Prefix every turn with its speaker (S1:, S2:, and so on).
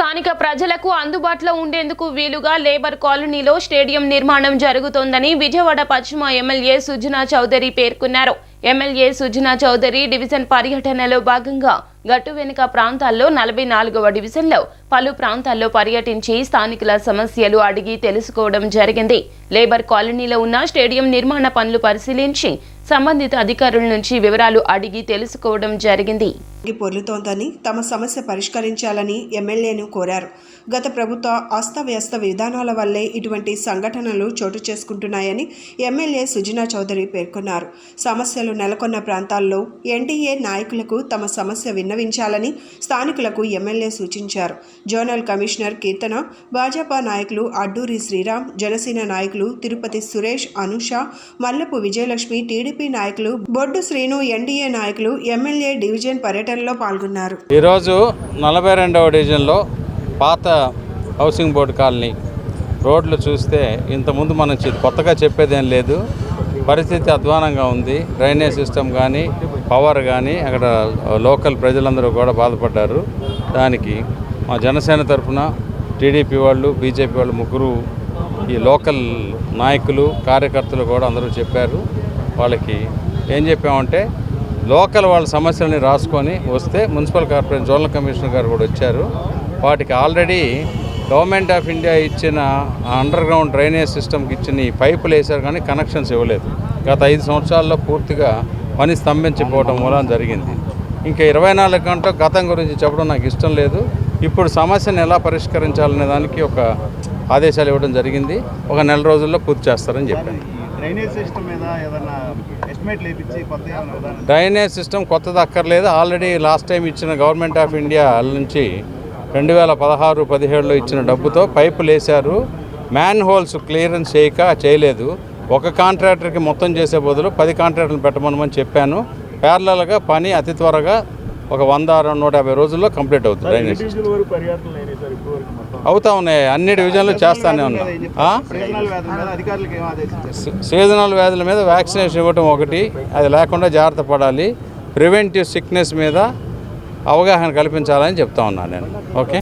S1: స్థానిక ప్రజలకు అందుబాటులో ఉండేందుకు వీలుగా లేబర్ కాలనీలో స్టేడియం నిర్మాణం జరుగుతోందని విజయవాడ పశ్చిమ ఎమ్మెల్యే సుజనా చౌదరి పేర్కొన్నారు. ఎమ్మెల్యే సుజనా చౌదరి డివిజన్ పర్యటనలో భాగంగా గట్టు వెనుక ప్రాంతాల్లో నలభై నాలుగవ డివిజన్లో పలు ప్రాంతాల్లో పర్యటించి స్థానికుల సమస్యలు అడిగి తెలుసుకోవడం జరిగింది. లేబర్ కాలనీలో ఉన్న స్టేడియం నిర్మాణ పనులు పరిశీలించి సంబంధిత అధికారుల నుంచి వివరాలు అడిగి తెలుసుకోవడం జరిగింది.
S2: పొర్లుతోందని తమ సమస్య పరిష్కరించాలని ఎమ్మెల్యేను కోరారు. గత ప్రభుత్వ అస్తవ్యస్త విధానాల వల్లే ఇటువంటి సంఘటనలు చోటు చేసుకుంటున్నాయని ఎమ్మెల్యే సుజనా చౌదరి పేర్కొన్నారు. సమస్యలు నెలకొన్న ప్రాంతాల్లో ఎన్డీఏ నాయకులకు తమ సమస్య విన్నవించాలని స్థానికులకు ఎమ్మెల్యే సూచించారు. జోనల్ కమిషనర్ కీర్తన భాజపా నాయకులు అడ్డూరి శ్రీరామ్ జనసేన నాయకులు తిరుపతి సురేష్ అనుష మల్లపు విజయలక్ష్మి టీడీపీ నాయకులు బొడ్డు శ్రీను ఎన్డీఏ నాయకులు ఎమ్మెల్యే డివిజన్ పర్యటనలో పాల్గొన్నారు.
S3: ఈరోజు నలభై రెండవ డివిజన్లో పాత హౌసింగ్ బోర్డు కాలనీ రోడ్లు చూస్తే ఇంతకుముందు మనం కొత్తగా చెప్పేదేం లేదు. పరిస్థితి అధ్వానంగా ఉంది. డ్రైనేజ్ సిస్టమ్ కానీ పవర్ కానీ అక్కడ లోకల్ ప్రజలందరూ కూడా బాధపడ్డారు. దానికి మా జనసేన తరఫున టీడీపీ వాళ్ళు బీజేపీ వాళ్ళు ముగ్గురు ఈ లోకల్ నాయకులు కార్యకర్తలు కూడా అందరూ చెప్పారు. వాళ్ళకి ఏం చెప్పామంటే లోకల్ వాళ్ళ సమస్యలని రాసుకొని వస్తే మున్సిపల్ కార్పొరేషన్ జోనల్ కమిషనర్ గారు కూడా వచ్చారు. వాటికి ఆల్రెడీ గవర్నమెంట్ ఆఫ్ ఇండియా ఇచ్చిన అండర్ గ్రౌండ్ డ్రైనేజ్ సిస్టమ్కి ఇచ్చిన ఈ పైపులు వేశారు కానీ కనెక్షన్స్ ఇవ్వలేదు. గత ఐదు సంవత్సరాల్లో పూర్తిగా పని స్తంభించిపోవడం మూలం జరిగింది. ఇంకా ఇరవై నాలుగు గంటల గతం గురించి చెప్పడం నాకు ఇష్టం లేదు. ఇప్పుడు సమస్యను ఎలా పరిష్కరించాలనే దానికి ఒక ఆదేశాలు ఇవ్వడం జరిగింది. ఒక నెల రోజుల్లో పూర్తి చేస్తారని చెప్పాను.
S4: డ్రైనేజ్ సిస్టమ్ మీద కొత్త
S3: డ్రైనేజ్ కొత్తది అక్కర్లేదు. ఆల్రెడీ లాస్ట్ టైం ఇచ్చిన గవర్నమెంట్ ఆఫ్ ఇండియా నుంచి రెండు వేల పదహారు పదిహేడులో ఇచ్చిన డబ్బుతో పైపులు వేశారు. మ్యాన్ హోల్స్ క్లియరెన్స్ చేయక చేయలేదు. ఒక కాంట్రాక్టర్కి మొత్తం చేసే బదులు పది కాంట్రాక్టర్లు పెట్టమని చెప్పాను. ప్యారలల్గా పని అతి త్వరగా ఒక వంద నూట యాభై రోజుల్లో కంప్లీట్ అవుతుంది డ్రైనేజ్ సిస్టమ్ అవుతా ఉన్నాయి. అన్ని డివిజన్లు చేస్తానే ఉన్నాయి సీజనల్ వ్యాధుల మీద వ్యాక్సినేషన్ ఇవ్వటం ఒకటి. అది లేకుండా జాగ్రత్త పడాలి. ప్రివెంటివ్ సిక్నెస్ మీద అవగాహన కల్పించాలని చెప్తా ఉన్నాను నేను. ఓకే?